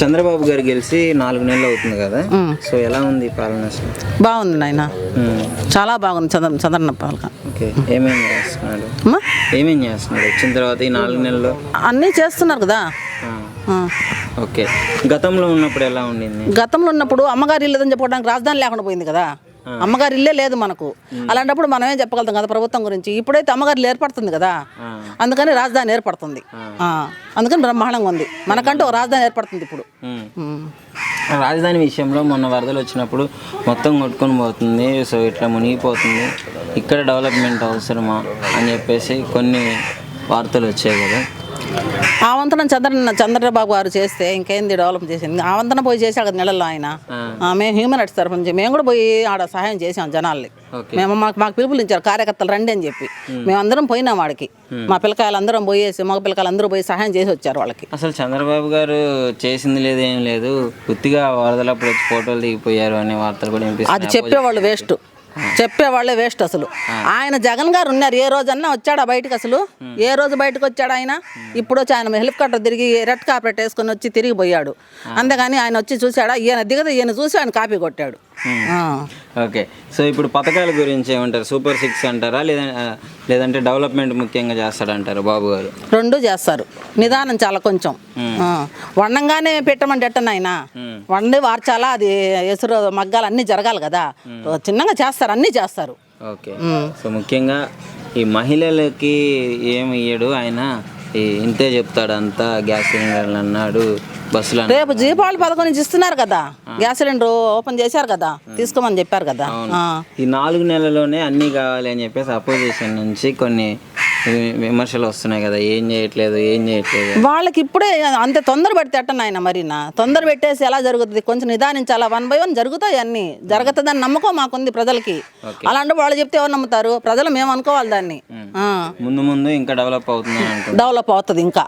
చంద్రబాబు గారు గెలిచి నాలుగు నెలలు అవుతుంది కదా. సో ఎలా ఉంది పాలన బాగుంది నాయన. చాలా బాగుంది చంద్ర చంద్రన్న పాలక ఓకే. ఏమేం చేస్తున్నాడు? అమ్మా ఏమేం చేస్తున్నాడు? వచ్చిన తర్వాత ఈ నాలుగు నెలల్లో? అన్నీ చేస్తున్నారు కదా. ఓకే. గతంలో ఉన్నప్పుడు ఎలా ఉండింది? గతంలో ఉన్నప్పుడు అమ్మగారి ఇల్లు లేదని చెప్పుకోవడానికి రాజధాని లేకుండా పోయింది కదా. అమ్మగారి ఇల్లే లేదు మనకు. అలాంటప్పుడు మనం ఏం చెప్పగలుగుతాం కదా ప్రభుత్వం గురించి? ఇప్పుడైతే అమ్మగారి ఏర్పడుతుంది కదా. అందుకని రాజధాని ఏర్పడుతుంది. అందుకని బ్రహ్మాండంగా ఉంది. మనకంటూ ఒక రాజధాని ఏర్పడుతుంది ఇప్పుడు. రాజధాని విషయంలో మొన్న వరదలు వచ్చినప్పుడు మొత్తం కొట్టుకొని పోతుంది. సో ఇట్లా మునిగిపోతుంది. ఇక్కడ డెవలప్మెంట్ అవసరమా అని చెప్పేసి కొన్ని వార్తలు వచ్చాయి కదా. ఆ వంతన చంద్ర చంద్రబాబు గారు చేస్తే ఇంకేంది డెవలప్ చేసింది? ఆ వంతన పోయి చేశాడు కదా నెలల్లో ఆయన. మేము హ్యూమన్ రైట్స్ తరఫు నుంచి మేము కూడా పోయి ఆడ సహాయం చేసాం జనాల్ని. మేము మాకు మాకు పిలుపులు ఇచ్చారు కార్యకర్తలు రండి అని చెప్పి. మేమందరం పోయినాం వాడికి మా పిల్లకాయలు అందరం పోయేసి మగ పిల్లకాయలు అందరూ పోయి సహాయం చేసి వచ్చారు వాళ్ళకి. అసలు చంద్రబాబు గారు చేసింది లేదు ఏం లేదు. గుర్తిగా వరదలప్పుడు ఫోటోలు దిగిపోయారు అనే వార్తలు కూడా అది చెప్పేవాళ్ళు వేస్ట్ చెప్పేవాళ్ళే వేస్ట్ అసలు. ఆయన జగన్ గారు ఉన్నారు ఏ రోజన్నా వచ్చాడా బయటకు అసలు? ఏ రోజు బయటకు వచ్చాడు ఆయన? ఇప్పుడు వచ్చి ఆయన హెలికాప్టర్ తిరిగి రెడ్ కార్పెట్ వేసుకొని వచ్చి తిరిగి పోయాడు. అంతేగాని ఆయన వచ్చి చూశాడా ఈయన దిగదు ఈయన చూసి ఆయన కాపీ కొట్టాడు. ఓకే సో ఇప్పుడు పథకాల గురించి ఏమంటారు? సూపర్ సిక్స్ అంటారా? లేదా లేదంటే డెవలప్మెంట్ ముఖ్యంగా చేస్తాడంటారు బాబు గారు? రెండు చేస్తారు. నిదానం చాలా కొంచెం. ఆ. వండంగానే పెట్టమంటే ఆయన వండి వార్చాలా? అది ఎసురు మగ్గాలు అన్నీ జరగాలి కదా? చిన్నగా చేస్తారు. అన్నీ చేస్తారు. ఓకే సో ముఖ్యంగా ఈ మహిళలకి ఏమి ఇయ్యడు? ఆయన ఈ ఇంతే చెప్తాడు. అంతా గ్యాస్ సిలిండర్లు అన్నాడు. బస్సులు. రేపు జీపాలు పథకం నుంచి ఇస్తున్నారు కదా. గ్యాస్ సిలిండర్ ఓపెన్ చేశారు కదా. తీసుకోమని చెప్పారు కదా. ఈ నాలుగు నెలల్లోనే అన్నీ కావాలి అని చెప్పేసి అపోజిషన్ నుంచి కొన్ని విమర్శలు వస్తున్నాయి కదా. ఏం చేయట్లేదు ఏం చేయట్లేదు. వాళ్ళకి ఇప్పుడే అంత తొందర పెడితే ఎట్టను ఆయన మరినా? తొందర పెట్టేసి ఎలా జరుగుతుంది? కొంచెం నిదానించాలా? వన్ బై వన్ జరుగుతాయి అన్ని. జరుగుతుందని నమ్మకం మాకుంది ప్రజలకి. అలాంటి వాళ్ళు చెప్తే ఎవరు నమ్ముతారు? ప్రజలు మేము అనుకోవాలి దాన్ని. ముందు ముందు ఇంకా డెవలప్ అంటున్నాను డెవలప్ అవుతుంది ఇంకా.